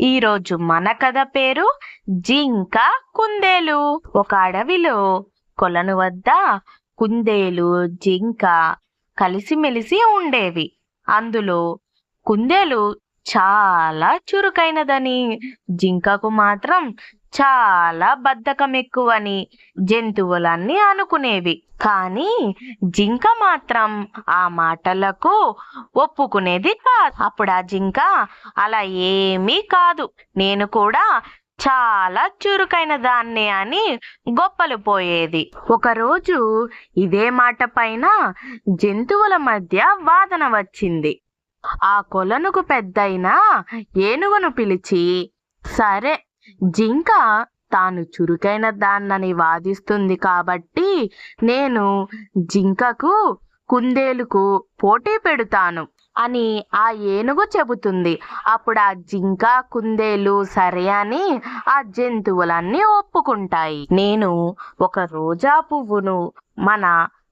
ఈరోజు మన కథ పేరు జింక కుందేలు. ఒక అడవిలో కొలను వద్ద కుందేలు జింక కలిసిమెలిసి ఉండేవి. అందులో కుందేలు చాలా చురుకైనదని. జింకకు మాత్రం చాలా బద్ధకం ఎక్కువని జంతువులన్నీ అనుకునేవి. కానీ జింక మాత్రం ఆ మాటలకు ఒప్పుకునేది కాదు. అప్పుడు ఆ జింక అలా ఏమీ కాదు. నేను కూడా చాలా చురుకైన దాన్ని అని గొప్పలు పోయేది. ఒకరోజు ఇదే మాట పైన జంతువుల మధ్య వాదన వచ్చింది. ఆ కొలనుకు పెద్దయిన ఏనుగును పిలిచి సరే జింక తాను చురుకైన దాన్నని వాదిస్తుంది కాబట్టి నేను జింకకు కుందేలుకు పోటీ పెడతాను అని ఆ ఏనుగు చెబుతుంది. అప్పుడు ఆ జింక కుందేలు సరే అని ఆ జంతువులన్నీ ఒప్పుకుంటాయి. నేను ఒక రోజా పువ్వును మన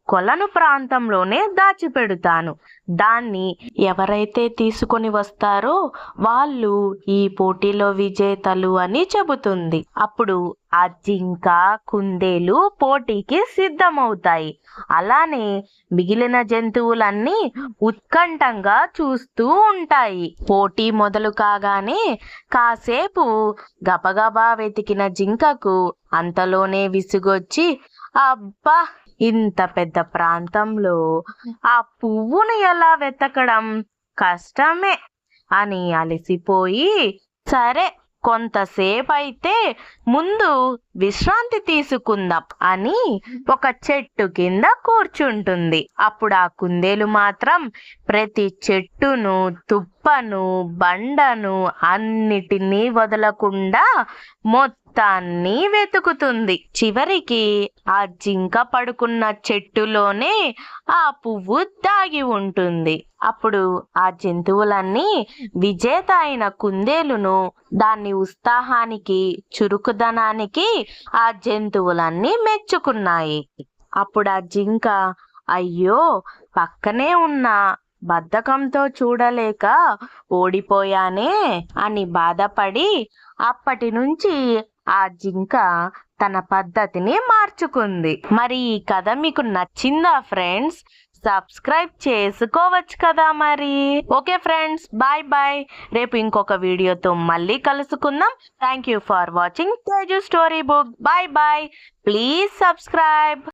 కొలను ప్రాంతంలోనే దాచిపెడతాను. దాన్ని ఎవరైతే తీసుకొని వస్తారో వాళ్ళు ఈ పోటీలో విజేతలు అని చెబుతుంది. అప్పుడు ఆ జింక కుందేలు పోటీకి సిద్ధమవుతాయి. అలానే మిగిలిన జంతువులన్నీ ఉత్కంఠంగా చూస్తూ ఉంటాయి. పోటీ మొదలు కాగానే కాసేపు గబగబా వెతికిన జింకకు అంతలోనే విసుగొచ్చి అబ్బా! ఇంత పెద్ద ప్రాంతంలో ఆ పువ్వును ఎలా వెతకడం కష్టమే అని అలసిపోయి సరే కొంతసేపు అయితే ముందు విశ్రాంతి తీసుకుందాం అని ఒక చెట్టు కింద కూర్చుంటుంది. అప్పుడు ఆ కుందేలు మాత్రం ప్రతి చెట్టును తుప్పను బండను అన్నిటినీ వదలకుండా మొత్తాన్ని వెతుకుతుంది. చివరికి ఆ జింక పడుకున్న చెట్టులోనే ఆ పువ్వు దాగి ఉంటుంది. అప్పుడు ఆ జంతువులన్నీ విజేత అయిన కుందేలును దాని ఉత్సాహానికి చురుకుదనానికి ఆ జంతువులన్నీ మెచ్చుకున్నాయి. అప్పుడు ఆ జింక అయ్యో పక్కనే ఉన్న బద్ధకంతో చూడలేక ఓడిపోయానే అని బాధపడి అప్పటి నుంచి ఆ జింక తన పద్ధతిని మార్చుకుంది. మరి ఈ కథ మీకు నచ్చిందా ఫ్రెండ్స్? సబ్స్క్రైబ్ చేసుకోవచ్చు కదా మరి. Okay friends bye bye. రేపు ఇంకొక వీడియోతో మళ్ళీ కలుసుకుందాం. Thank you for watching Teju story book. Bye bye. Please subscribe.